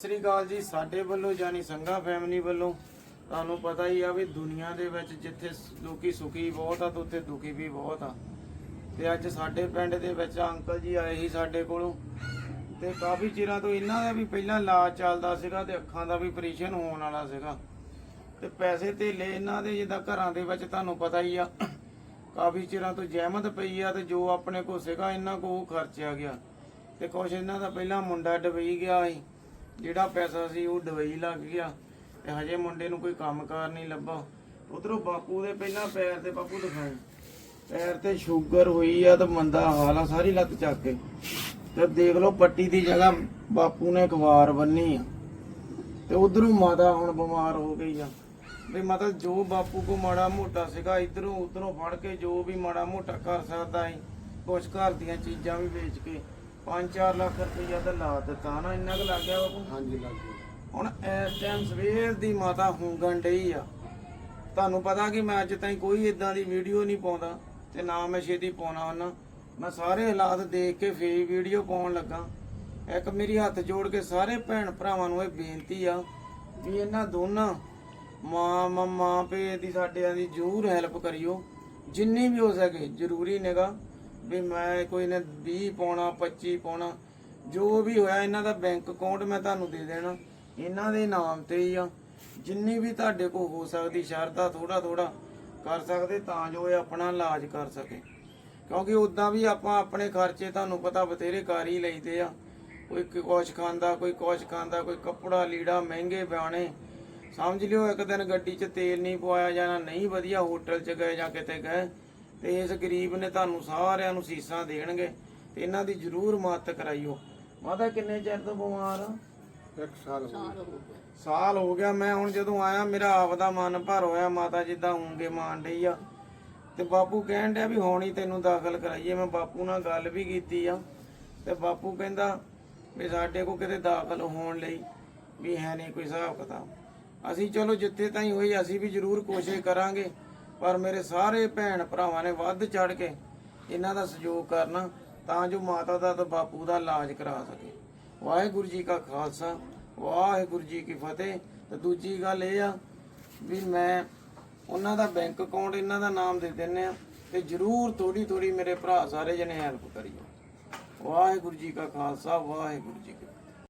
ਸਤਿ ਸ੍ਰੀ ਅਕਾਲ ਜੀ, ਸਾਡੇ ਵੱਲੋਂ ਯਾਨੀ ਸੰਘਾ ਫੈਮਿਲੀ ਵੱਲੋਂ ਤੁਹਾਨੂੰ ਪਤਾ ਹੀ ਆ ਵੀ ਦੁਨੀਆ ਦੇ ਵਿੱਚ ਜਿੱਥੇ ਲੋਕੀ ਸੁਖੀ ਬਹੁਤ ਆ ਤੇ ਉੱਥੇ ਦੁਖੀ ਵੀ ਬਹੁਤ ਆ। ਤੇ ਅੱਜ ਸਾਡੇ ਪਿੰਡ ਦੇ ਵਿੱਚ ਅੰਕਲ ਜੀ ਆਏ ਸੀ ਸਾਡੇ ਕੋਲੋਂ ਤੇ ਕਾਫੀ ਚਿਰਾਂ ਤੋਂ ਇਹਨਾਂ ਦਾ ਵੀ ਪਹਿਲਾਂ ਇਲਾਜ ਚੱਲਦਾ ਸੀਗਾ ਤੇ ਅੱਖਾਂ ਦਾ ਵੀ ਆਪਰੇਸ਼ਨ ਹੋਣ ਵਾਲਾ ਸੀਗਾ। ਤੇ ਪੈਸੇ ਧੇਲੇ ਇਹਨਾਂ ਦੇ ਜਿੱਦਾਂ ਘਰਾਂ ਦੇ ਵਿੱਚ ਤੁਹਾਨੂੰ ਪਤਾ ਹੀ ਆ, ਕਾਫੀ ਚਿਰਾਂ ਤੋਂ ਜ਼ਹਿਮਤ ਪਈ ਆ ਤੇ ਜੋ ਆਪਣੇ ਕੋਲ ਸੀਗਾ, ਇਹਨਾਂ ਕੋਲ ਖਰਚਿਆ ਗਿਆ। ਤੇ ਕੁਛ ਇਹਨਾਂ ਦਾ ਪਹਿਲਾਂ ਮੁੰਡਾ ਡਬਈ ਗਿਆ ਸੀ। ਜਿਹੜਾ ਪੈਸਾ ਸੀ ਉਹ ਡਬਈ ਲੱਗ ਗਿਆ ਤੇ ਹਜੇ ਮੁੰਡੇ ਨੂੰ ਕੋਈ ਕੰਮਕਾਰ ਨਹੀਂ ਲੱਭਾ। ਉਧਰੋਂ ਬਾਪੂ ਦੇ ਪਹਿਲਾਂ ਪੈਰ ਤੇ ਬਾਪੂ ਦਿਖਾਏ ਪੈਰ ਤੇ ਸ਼ੂਗਰ ਹੋਈ ਆ ਤੇ ਮੰਦਾ ਹਾਲ ਆ, ਸਾਰੀ ਲੱਤ ਚੱਕ ਕੇ। ਤੇ ਦੇਖ ਲਓ ਪੱਟੀ ਦੀ ਜਗ੍ਹਾ ਬਾਪੂ ਨੇ ਅਖਬਾਰ ਬੰਨੀ ਆ। ਤੇ ਉਧਰੋਂ ਮਾਤਾ ਹੁਣ ਬਿਮਾਰ ਹੋ ਗਈ ਆ। ਵੀ ਮਤਲਬ ਜੋ ਬਾਪੂ ਕੋ ਮਾੜਾ ਮੋਟਾ ਸੀਗਾ, ਇਧਰੋਂ ਉਧਰੋਂ ਫੜ ਕੇ ਜੋ ਵੀ ਮਾੜਾ ਮੋਟਾ ਕਰ ਸਕਦਾ ਹੈ ਕੁਛ ਘਰ ਦੀਆਂ ਚੀਜ਼ਾਂ ਵੀ ਵੇਚ ਕੇ। 5-4 ਲੱਖ ਰੁਪਈਆ ਤਾਂ ਲਾ ਦਿੱਤਾ ਨਾ ਇੰਨਾ ਕੁ ਲੱਗ ਗਿਆ ਬਾਪੂ? ਹਾਂਜੀ ਲੱਗ ਗਿਆ। ਹੁਣ ਇਸ ਟਾਈਮ ਸਵੇਰ ਦੀ ਮਾਤਾ ਹੁੰਗਣ ਡਈ ਆ। ਤੁਹਾਨੂੰ ਪਤਾ ਕਿ ਮੈਂ ਅੱਜ ਤਾਈਂ ਕੋਈ ਇਦਾਂ ਦੀ ਵੀਡੀਓ ਨਹੀਂ ਪਾਉਂਦਾ ਤੇ ਨਾ ਮੈਂ ਛੇਤੀ ਪਾਉਣਾ ਉਹਨਾਂ ਮੈਂ ਸਾਰੇ ਹਾਲਾਤ ਦੇਖ ਕੇ ਫੇਰ ਵੀਡੀਓ ਪਾਉਣ ਲੱਗਾ। ਇੱਕ ਮੇਰੀ ਹੱਥ ਜੋੜ ਕੇ ਸਾਰੇ ਭੈਣ ਭਰਾਵਾਂ ਨੂੰ ਇਹ ਬੇਨਤੀ ਆ ਵੀ ਇਹਨਾਂ ਦੋਨਾਂ ਮਾਂ ਮਾਂ ਮਾਂ ਪੇ ਦੀ ਸਾਡਿਆਂ ਦੀ ਜ਼ਰੂਰ ਹੈਲਪ ਕਰਿਓ। ਜਿੰਨੀ ਵੀ ਹੋ ਸਕੇ ਜ਼ਰੂਰੀ ਨੇਗਾ ਵੀ ਮੈਂ ਕੋਈ ਨੇ 20 ਪਾਉਣਾ 25 ਪਾਉਣਾ, ਜੋ ਵੀ ਹੋਇਆ ਇਹਨਾਂ ਦਾ ਬੈਂਕ ਅਕਾਊਂਟ ਮੈਂ ਤੁਹਾਨੂੰ ਦੇ ਦੇਣਾ। ਇਹਨਾਂ ਦੇ ਨਾਮ ਤੇ ਹੀ ਆ। ਜਿੰਨੀ ਵੀ ਤੁਹਾਡੇ ਕੋਲ ਹੋ ਸਕਦੀ ਸ਼ਰਧਾ ਥੋੜਾ ਥੋੜਾ ਕਰ ਸਕਦੇ, ਤਾਂ ਜੋ ਇਹ ਆਪਣਾ ਇਲਾਜ ਕਰ ਸਕੇ। ਕਿਉਂਕਿ ਉਦਾਂ ਵੀ ਆਪਾਂ ਆਪਣੇ ਖਰਚੇ ਤੁਹਾਨੂੰ ਪਤਾ ਬਥੇਰੇ ਕਰ ਹੀ ਲਈਦੇ ਆ। ਕੋਈ ਕੁਛ ਖਾਂਦਾ, ਕੋਈ ਕੁਛ ਖਾਂਦਾ, ਕੋਈ ਕੱਪੜਾ, ਲੀੜਾ, ਮਹਿੰਗੇ ਬਿਆਣੇ ਸਮਝ ਲਿਓ, ਇੱਕ ਦਿਨ ਗੱਡੀ 'ਚ ਤੇਲ ਨਹੀਂ ਪਵਾਇਆ ਜਾਣਾ, ਨਹੀਂ ਵਧੀਆ ਹੋਟਲ 'ਚ ਗਏ ਜਾਂ ਕਿਤੇ ਗਏ। ਤੇ ਇਸ ਗਰੀਬ ਨੇ ਤੁਹਾਨੂੰ ਸਾਰਿਆਂ ਨੂੰ ਸੀਸਾਂ ਦੇਣਗੇ ਤੇ ਇਹਨਾਂ ਦੀ ਜ਼ਰੂਰ ਮਦਦ ਕਰਾਈਓ। ਮਾਤਾ ਕਿੰਨੇ ਚਿਰ ਤੋਂ ਬਿਮਾਰ ਆ? ਇੱਕ ਸਾਲ ਹੋ ਗਿਆ। ਸਾਲ ਹੋ ਗਿਆ। ਮੈਂ ਹੁਣ ਜਦੋਂ ਆਇਆ ਮੇਰਾ ਆਪਦਾ ਮਨ ਭਰ ਹੋਇਆ ਮਾਤਾ ਜਿੱਦਾਂ ਹੁੰਗੇ ਮਾਣ ਡਈ ਆ। ਤੇ ਬਾਪੂ ਕਹਿਣ ਡਿਆ ਵੀ ਹੁਣ ਹੀ ਤੈਨੂੰ ਦਾਖਲ ਕਰਾਈਏ। ਮੈਂ ਬਾਪੂ ਨਾਲ ਗੱਲ ਵੀ ਕੀਤੀ ਆ। ਤੇ ਬਾਪੂ ਕਹਿੰਦਾ ਵੀ ਸਾਡੇ ਕੋ ਕਿਤੇ ਦਾਖਲ ਹੋਣ ਲਈ ਵੀ ਹੈ ਨਹੀਂ ਕੋਈ ਹਿਸਾਬ ਕਿਤਾਬ ਅਸੀਂ ਚਲੋ ਜਿੱਥੇ ਤਾਈਂ ਹੋਈ ਅਸੀਂ ਵੀ ਜ਼ਰੂਰ ਕੋਸ਼ਿਸ਼ ਕਰਾਂਗੇ। ਪਰ ਮੇਰੇ ਸਾਰੇ ਭੈਣ ਭਰਾਵਾਂ ਨੇ ਵੱਧ ਚੜ ਕੇ ਇਹਨਾਂ ਦਾ ਸਹਿਯੋਗ ਕਰਨਾ ਤਾਂ ਜੋ ਮਾਤਾ ਦਾ ਤੇ ਬਾਪੂ ਦਾ ਇਲਾਜ ਕਰਾ ਸਕੇ। ਵਾਹਿਗੁਰੂ ਜੀ ਕਾ ਖਾਲਸਾ, ਵਾਹਿਗੁਰੂ ਜੀ ਕੀ ਫਤਿਹ। ਤੇ ਦੂਜੀ ਗੱਲ ਇਹ ਆ ਵੀ ਮੈਂ ਉਹਨਾਂ ਦਾ ਬੈਂਕ ਅਕਾਊਂਟ ਇਹਨਾਂ ਦਾ ਨਾਮ ਦੇ ਦਿੰਨੇ ਆ ਤੇ ਜਰੂਰ ਥੋੜੀ ਥੋੜੀ ਮੇਰੇ ਭਰਾ ਸਾਰੇ ਜਣੇ ਹੈਲਪ ਕਰਿਓ। ਵਾਹਿਗੁਰੂ ਜੀ ਕਾ ਖਾਲਸਾ, ਵਾਹਿਗੁਰੂ ਜੀ ਕੀ